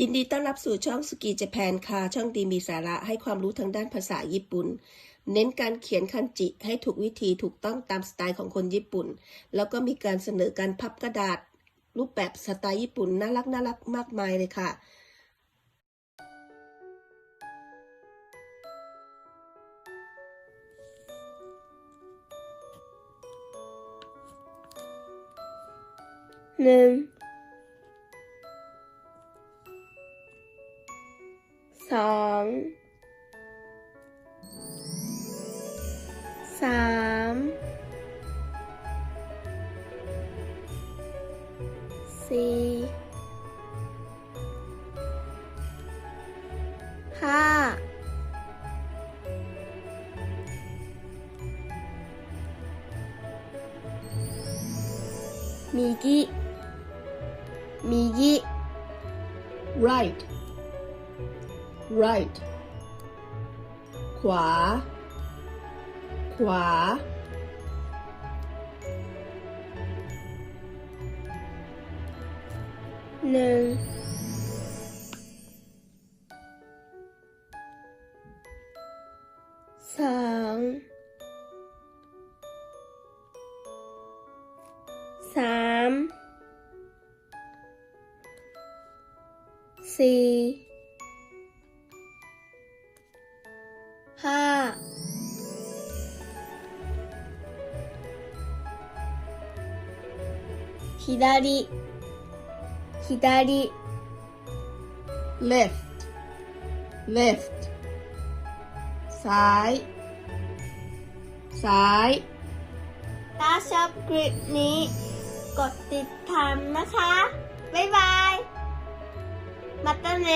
ยินดีต้อนรับสู่ช่องสกีเจแปนค่ะ ช่องดีมีสาระให้ความรู้ทางด้านภาษาญี่ปุ่น เน้นการเขียนคันจิให้ถูกวิธีถูกต้องตามสไตล์ของคนญี่ปุ่น แล้วก็มีการเสนอการพับกระดาษ รูปแบบสไตล์ญี่ปุ่นน่ารักน่ารักมากมายเลยค่ะ หนึ่ง สองสามสี่ห้า右右 right right ขวา ขวา หนึ่งสองสามสี่ ห้า左左 left left ซ้าย ซ้าย ถ้าชอบคลิปนี้ กดติดตามนะคะ บ๊ายบาย มาตาเน